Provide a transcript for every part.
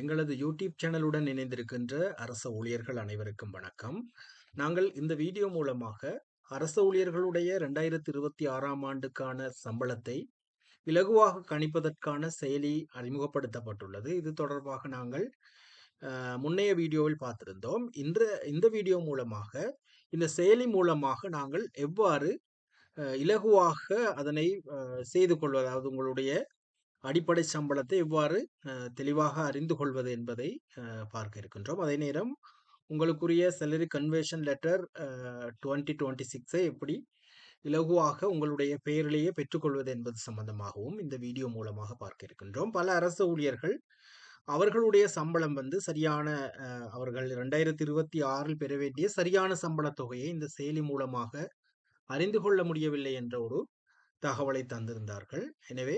எங்களது யூடியூப் சேனலுடன் இணைந்திருக்கின்ற அரச ஊழியர்கள் அனைவருக்கும் வணக்கம். நாங்கள் இந்த வீடியோ மூலமாக அரச ஊழியர்களுடைய ரெண்டாயிரத்தி இருபத்தி ஆறாம் ஆண்டுக்கான சம்பளத்தை இலகுவாக கணிப்பதற்கான செயலி அறிமுகப்படுத்தப்பட்டுள்ளது. இது தொடர்பாக நாங்கள் முன்னைய வீடியோவில் பார்த்திருந்தோம். இன்ற இந்த வீடியோ மூலமாக இந்த செயலி மூலமாக நாங்கள் எவ்வாறு இலகுவாக அதனை செய்து கொள்வது அதாவது உங்களுடைய அடிப்படை சம்பளத்தை எவ்வாறு தெளிவாக அறிந்து கொள்வது என்பதை பார்க்க இருக்கின்றோம். அதே நேரம் உங்களுக்குரிய salary conversion letter twenty twenty சிக்ஸை எப்படி இலகுவாக உங்களுடைய பெயரிலேயே பெற்றுக்கொள்வது என்பது சம்பந்தமாகவும் இந்த வீடியோ மூலமாக பார்க்க இருக்கின்றோம். பல அரசு ஊழியர்கள் அவர்களுடைய சம்பளம் வந்து சரியான அவர்கள் ரெண்டாயிரத்தி இருபத்தி ஆறில் பெற வேண்டிய சரியான சம்பள தொகையை இந்த செயலி மூலமாக அறிந்து கொள்ள முடியவில்லை என்ற ஒரு தகவலை தந்திருந்தார்கள். எனவே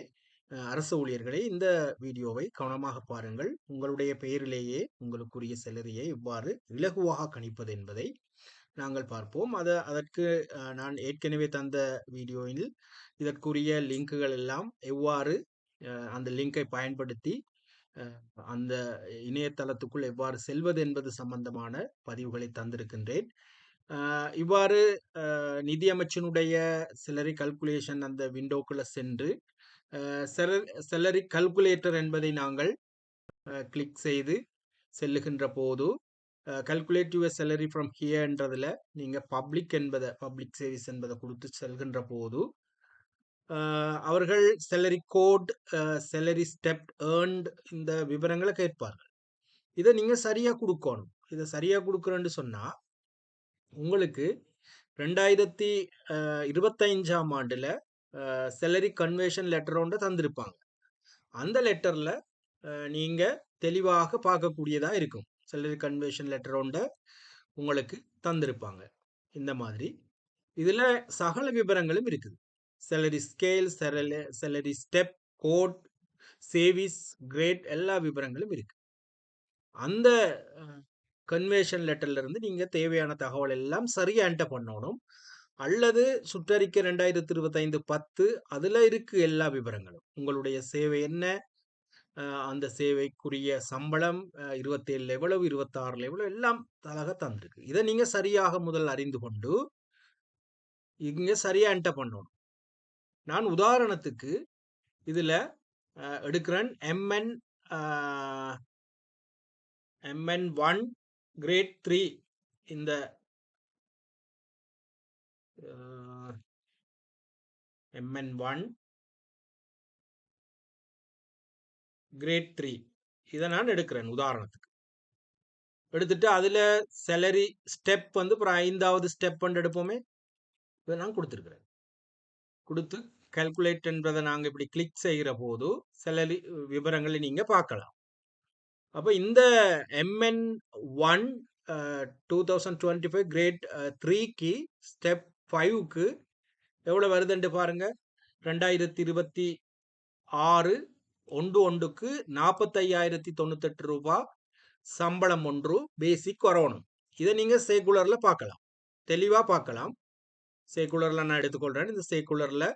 அரசு ஊழியர்களே இந்த வீடியோவை கவனமாக பாருங்கள். உங்களுடைய பெயரிலேயே உங்களுக்குரிய செலரியை இவ்வாறு இலகுவாக கணிப்பது என்பதை நாங்கள் பார்ப்போம். அதை அதற்கு நான் ஏற்கனவே தந்த வீடியோவில் இதற்குரிய லிங்குகள் எல்லாம் எவ்வாறு அந்த லிங்கை பயன்படுத்தி அந்த இணையதளத்துக்குள் எவ்வாறு செல்வது என்பது சம்பந்தமான பதிவுகளை தந்திருக்கின்றேன். இவ்வாறு நிதியமைச்சனுடைய சிலரி கல்குலேஷன் அந்த விண்டோக்குள்ள சென்று செலரி கல்குலேட்டர் என்பதை நாங்கள் கிளிக் செய்து செல்லுகின்ற போது கல்குலேட் யுவர் செலரி ஃப்ரம் ஹியர்ன்றதில் நீங்கள் பப்ளிக் என்பதை பப்ளிக் சர்வீஸ் என்பதை கொடுத்து செல்கின்ற போது அவர்கள் salary code salary step earned இந்த விவரங்களை கேட்பார்கள். இதை நீங்கள் சரியாக கொடுக்கணும். இதை சரியாக கொடுக்குறேன்னு சொன்னால் உங்களுக்கு ரெண்டாயிரத்தி இருபத்தைஞ்சாம் ஆண்டில் செலரி கன்வேஷன் லெட்டர் ஒன்று தந்திருப்பாங்க. அந்த லெட்டரில் நீங்கள் தெளிவாக பார்க்கக்கூடியதாக இருக்கும். செலரி கன்வேஷன் லெட்டர் ஒன்றை உங்களுக்கு தந்திருப்பாங்க. இந்த மாதிரி. இதில் சகல விவரங்களும் இருக்குது. Salary scale salary salary step code சேவிஸ் grade எல்லா விவரங்களும் இருக்கு. அந்த கன்வேஷன் லெட்டர்ல இருந்து நீங்க தேவையான தகவல் எல்லாம் சரியா என்டர் பண்ணணும். அல்லது சுற்றறிக்கை ரெண்டாயிரத்தி இருபத்தைந்து பத்து அதில் இருக்கு எல்லா விவரங்களும். உங்களுடைய சேவை என்ன? அந்த சேவைக்குரிய சம்பளம் இருபத்தேழில் எவ்வளவு இருபத்தாறுல எவ்வளவு எல்லாம் தலக தந்திருக்கு. இதை நீங்க சரியாக முதல் அறிந்து கொண்டு இங்க சரியா என்ட பண்ணணும். நான் உதாரணத்துக்கு இதுல எடுக்கிறேன் MN MN one grade three இந்த எம்என் ஒன் கிரேட் த்ரீ இதை நான் எடுக்கிறேன் உதாரணத்துக்கு. எடுத்துட்டு அதில் செலரி ஸ்டெப் வந்து அப்புறம் ஐந்தாவது ஸ்டெப் வந்து எடுப்போமே. இதை நான் கொடுத்துருக்குறேன். கொடுத்து கல்குலேட் என்பதை நாங்கள் இப்படி கிளிக் செய்கிற போது செலரி விவரங்களை நீங்கள் பார்க்கலாம். அப்போ இந்த MN one two thousand twenty five grade த்ரீக்கு ஸ்டெப் ஃபைவ்க்கு எவ்வளோ வருதுன்ட்டு பாருங்க. ரெண்டாயிரத்தி இருபத்தி ஆறு ஒன்று ஒன்றுக்கு நாற்பத்தையாயிரத்தி தொண்ணூத்தெட்டு ரூபா சம்பளம் ஒன்று பேசிக் வரணும். இதை நீங்கள் சேக்குலரில் பார்க்கலாம். தெளிவாக பார்க்கலாம். சேக்குலரில் நான் எடுத்துக்கொள்கிறேன் இந்த சேக்குலரில்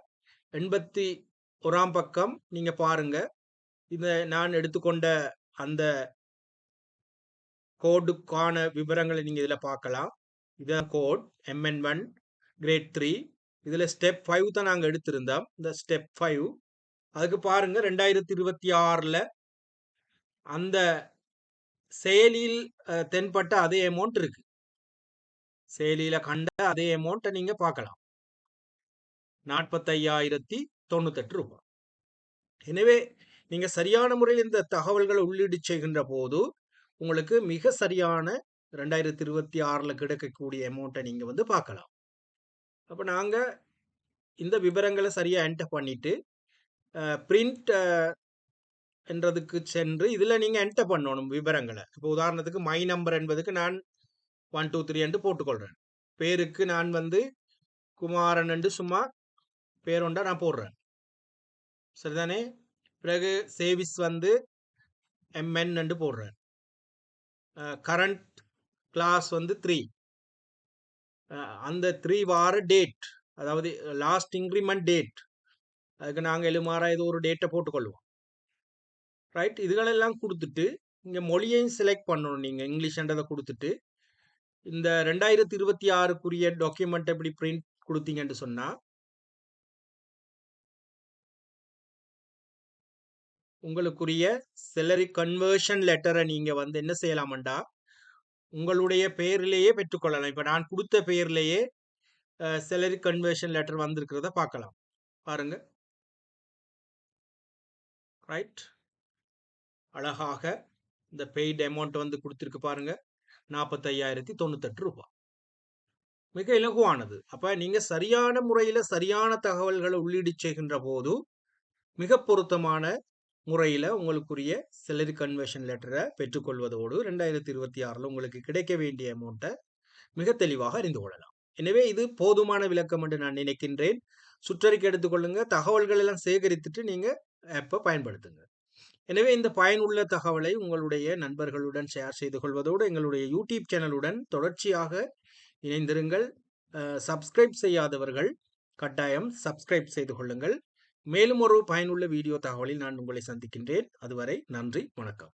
எண்பத்தி ஒராம் பக்கம் நீங்கள் பாருங்க. இந்த நான் எடுத்துக்கொண்ட அந்த கோடுக்கான விவரங்களை நீங்கள் இதில் பார்க்கலாம். இதுதான் code MN one grade three இதில் ஸ்டெப் ஃபைவ் தான் நாங்கள் எடுத்திருந்தோம். இந்த ஸ்டெப் ஃபைவ் அதுக்கு பாருங்கள் ரெண்டாயிரத்தி இருபத்தி ஆறில் அந்த செயலியில் தென்பட்ட அதே அமௌண்ட் இருக்குது செயலியில் கண்ட அதே அமௌண்ட்டை நீங்கள் பார்க்கலாம். நாற்பத்தையாயிரத்தி தொண்ணூத்தெட்டு ரூபாய். எனவே நீங்கள் சரியான முறையில் இந்த தகவல்களை உள்ளீடு செய்கின்ற போது உங்களுக்கு மிக சரியான ரெண்டாயிரத்தி இருபத்தி ஆறில் கிடைக்கக்கூடிய அமௌண்ட்டை நீங்கள் வந்து பார்க்கலாம். அப்போ நாங்கள் இந்த விவரங்களை சரியாக என்டர் பண்ணிவிட்டு பிரிண்ட் என்றதுக்கு சென்று இதில் நீங்கள் என்டர் பண்ணணும் விவரங்களை இப்போ உதாரணத்துக்கு மை நம்பர் என்பதுக்கு நான் ஒன் டூ த்ரீ என்று போட்டுக்கொள்கிறேன் பேருக்கு நான் வந்து குமாரன் என்று சும்மா பேருண்டா நான் போடுறேன். சரிதானே? பிறகு சேவிஸ் வந்து எம்என் என்று போடுறேன். கரண்ட் கிளாஸ் வந்து த்ரீ அந்த த்ரீ வார டேட் அதாவது லாஸ்ட் இன்க்ரிமெண்ட் டேட் அதுக்கு நாங்கள் எழுமாறா ஏதோ ஒரு டேட்டை போட்டுக்கொள்வோம். ரைட் இதுகளெல்லாம் கொடுத்துட்டு இங்கே மொழியையும் செலக்ட் பண்ணணும் நீங்கள் இங்கிலீஷ்ன்றதை கொடுத்துட்டு இந்த 2026க்குரிய டாக்குமெண்ட் எப்படி பிரிண்ட் கொடுத்தீங்கன்னு சொன்னால் உங்களுக்குரிய செலரி கன்வர்ஷன் லெட்டரை நீங்கள் வந்து என்ன செய்யலாமண்டா, உங்களுடைய பெயரிலேயே பெற்றுக்கொள்ளலாம். இப்போ நான் கொடுத்த பெயர்லேயே அ சேலரி கன்வர்ஷன் லெட்டர் வந்திருக்கிறத பார்க்கலாம். பாருங்க. ரைட். அழகாக இந்த பெய்ட் அமௌண்ட் வந்து கொடுத்துருக்கு பாருங்க. ரூ. 45,098 மிக இலகுவானது. அப்போ நீங்கள் சரியான முறையில் சரியான தகவல்களை உள்ளீடு செய்கின்ற போது, மிக பொருத்தமான முறையில் உங்களுக்குரிய செலரி கன்வர்ஷன் லெட்டரை பெற்றுக்கொள்வதோடு 2026ல உங்களுக்கு கிடைக்க வேண்டிய அமௌண்ட்டை மிக தெளிவாக அறிந்து கொள்ளலாம். எனவே இது போதுமான விளக்கம் என்று நான் நினைக்கின்றேன். சுற்றறிக்கை எடுத்துக்கொள்ளுங்க. தகவல்கள் எல்லாம் சேகரித்துட்டு நீங்கள் ஆப்பை பயன்படுத்துங்க. எனவே இந்த பயனுள்ள தகவலை உங்களுடைய நண்பர்களுடன் ஷேர் செய்து கொள்வதோடு, எங்களுடைய யூடியூப் சேனலுடன் தொடர்ச்சியாக இணைந்திருங்கள். சப்ஸ்கிரைப் செய்யாதவர்கள் கட்டாயம் சப்ஸ்கிரைப் செய்து கொள்ளுங்கள். மேலும் ஒரு பயனுள்ள வீடியோ தகவலில் நான் உங்களை சந்திக்கின்றேன். அதுவரை நன்றி, வணக்கம்.